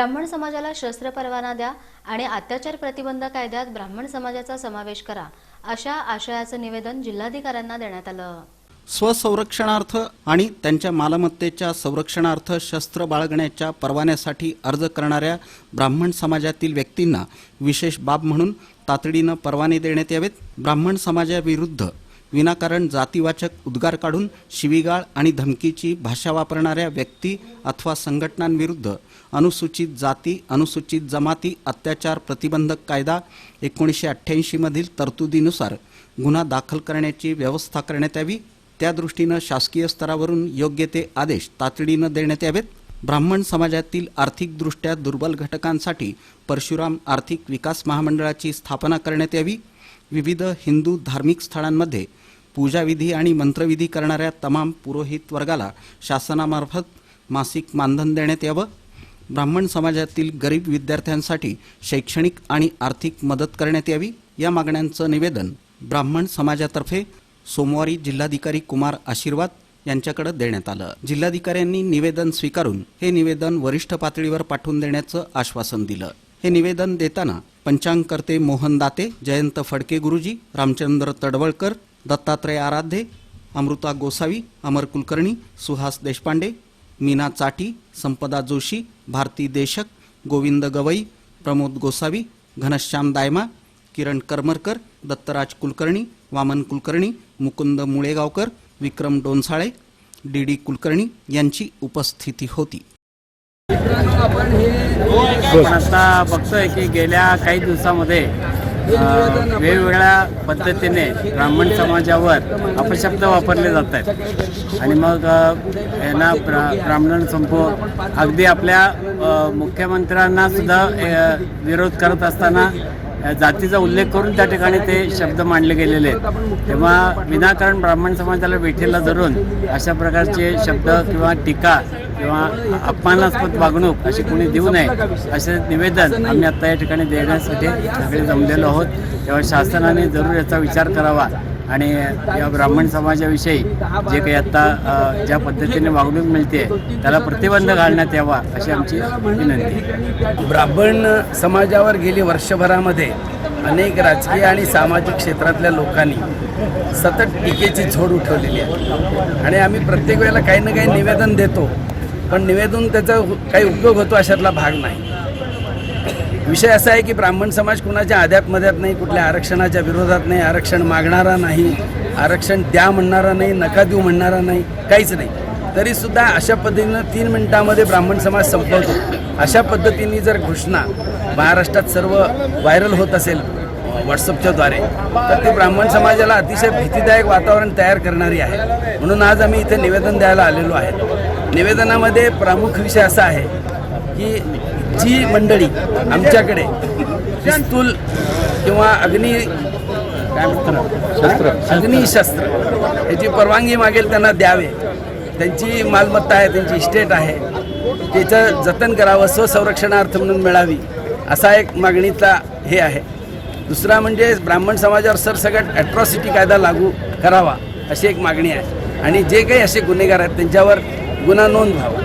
ब्राह्मण समाजाला शस्त्र परवाना द्या आणि अत्याचार प्रतिबंध कायद्यात ब्राह्मण समाजाचा समावेश करा अशा आशयाचं निवेदन जिल्हाधिकाऱ्यांना देण्यात आलं. स्वसंरक्षणार्थ आणि त्यांच्या मालमत्तेच्या संरक्षणार्थ शस्त्र बाळगण्याच्या परवान्यासाठी अर्ज करणाऱ्या ब्राह्मण समाजातील व्यक्तींना विशेष बाब म्हणून तातडीनं परवाने देण्यात यावेत. ब्राह्मण समाजाविरुद्ध विनाकारण जातीवाचक उद्गार काढून शिवीगाळ आणि धमकीची भाषा वापरणाऱ्या व्यक्ती अथवा संघटनांविरुद्ध अनुसूचित जाती अनुसूचित जमाती अत्याचार प्रतिबंधक कायदा एकोणीसशे अठ्ठ्याऐंशीमधील तरतुदीनुसार गुन्हा दाखल करण्याची व्यवस्था करण्यात यावी. त्या दृष्टीनं शासकीय स्तरावरून योग्य ते आदेश तातडीनं देण्यात यावेत. ब्राह्मण समाजातील आर्थिकदृष्ट्या दुर्बल घटकांसाठी परशुराम आर्थिक विकास महामंडळाची स्थापना करण्यात यावी. विविध हिंदू धार्मिक स्थळांमध्ये पूजाविधी आणि मंत्रविधी करणाऱ्या तमाम पुरोहित वर्गाला शासनामार्फत मासिक मानधन देण्यात यावं. ब्राह्मण समाजातील गरीब विद्यार्थ्यांसाठी शैक्षणिक आणि आर्थिक मदत करण्यात यावी. या मागण्यांचं निवेदन ब्राह्मण समाजातर्फे सोमवारी जिल्हाधिकारी कुमार आशीर्वाद यांच्याकडे देण्यात आलं. जिल्हाधिकाऱ्यांनी निवेदन स्वीकारून हे निवेदन वरिष्ठ पातळीवर पाठवून देण्याचं आश्वासन दिलं. हे निवेदन देताना पंचांगकर्ते मोहन दाते जयंत फडके गुरुजी रामचंद्र तडवळकर दत्तात्रय आराध्ये अमृता गोसावी अमर कुलकर्णी सुहास देशपांडे मीना चाटी संपदा जोशी भारती देशक गोविंद गवई प्रमोद गोसावी घनश्याम दायमा किरण करमरकर दत्तराज कुलकर्णी वामन कुलकर्णी मुकुंद मुळेगावकर विक्रम डोनसाळे डी डी कुलकर्णी यांची उपस्थिती होती. आपण आता बघतोय की गेल्या काही दिवसामध्ये वेगवेगळ्या पद्धतीने ब्राह्मण समाजावर अपशब्द वापरले जात आहेत. आणि मग यांना ब्रा ब्राह्मण संपो अगदी आपल्या मुख्यमंत्र्यांना सुद्धा विरोध करत असताना जातीचा उल्लेख करून त्या ठिकाणी ते शब्द मांडले गेलेले आहेत. तेव्हा विनाकारण ब्राह्मण समाजाला वेठीला धरून अशा प्रकारचे शब्द किंवा टीका किंवा अपमानास्पद वागणूक अशी कोणी देऊ नये असे निवेदन आम्ही आता या ठिकाणी देण्यासाठी सगळे जमलेलो आहोत. तेव्हा शासनाने जरूर याचा विचार करावा आणि या ब्राह्मण समाजाविषयी जे काही आता ज्या पद्धतीने वागणूक मिळते त्याला प्रतिबंध घालण्यात यावा अशी आमची विनंती ब्राह्मण समाजावर गेली वर्षभरामध्ये अनेक राजकीय आणि सामाजिक क्षेत्रातल्या लोकांनी सतत टीकेची झोड उठवलेली आहे. आणि आम्ही प्रत्येक वेळेला काही ना काही निवेदन देतो. पण निवेदन त्याचा काही उपयोग होतो अशातला भाग नाही. विषय असा आहे की ब्राह्मण समाज कुणाच्या आद्यात मध्यात नाही कुठल्या आरक्षणाच्या विरोधात नाही आरक्षण मागणारा नाही आरक्षण द्या म्हणणारा नाही नका देऊ म्हणणारा नाही काहीच नाही. तरीसुद्धा अशा पद्धतीनं तीन मिनिटामध्ये ब्राह्मण समाज संपवतो. अशा पद्धतीने जर घोषणा महाराष्ट्रात सर्व व्हायरल होत असेल व्हॉट्सअपच्या द्वारे तर ते ब्राह्मण समाजाला अतिशय भीतीदायक वातावरण तयार करणारी आहे. म्हणून आज आम्ही इथे निवेदन द्यायला आलेलो आहे. निवेदनामध्ये प्रमुख विषय असा आहे की जी मंडळी आमच्याकडे पिस्तूल किंवा अग्नी काय म्हणतात अग्निशस्त्र याची परवानगी मागेल त्यांना द्यावे. त्यांची मालमत्ता आहे त्यांची इस्टेट आहे. त्याचं जतन करावं स्वसंरक्षणार्थ म्हणून मिळावी असा एक मागणीचा हे आहे. दुसरा म्हणजे ब्राह्मण समाजावर सरसकट ॲट्रॉसिटी कायदा लागू करावा अशी एक मागणी आहे. आणि जे काही असे गुन्हेगार आहेत त्यांच्यावर गुन्हा नोंद व्हावा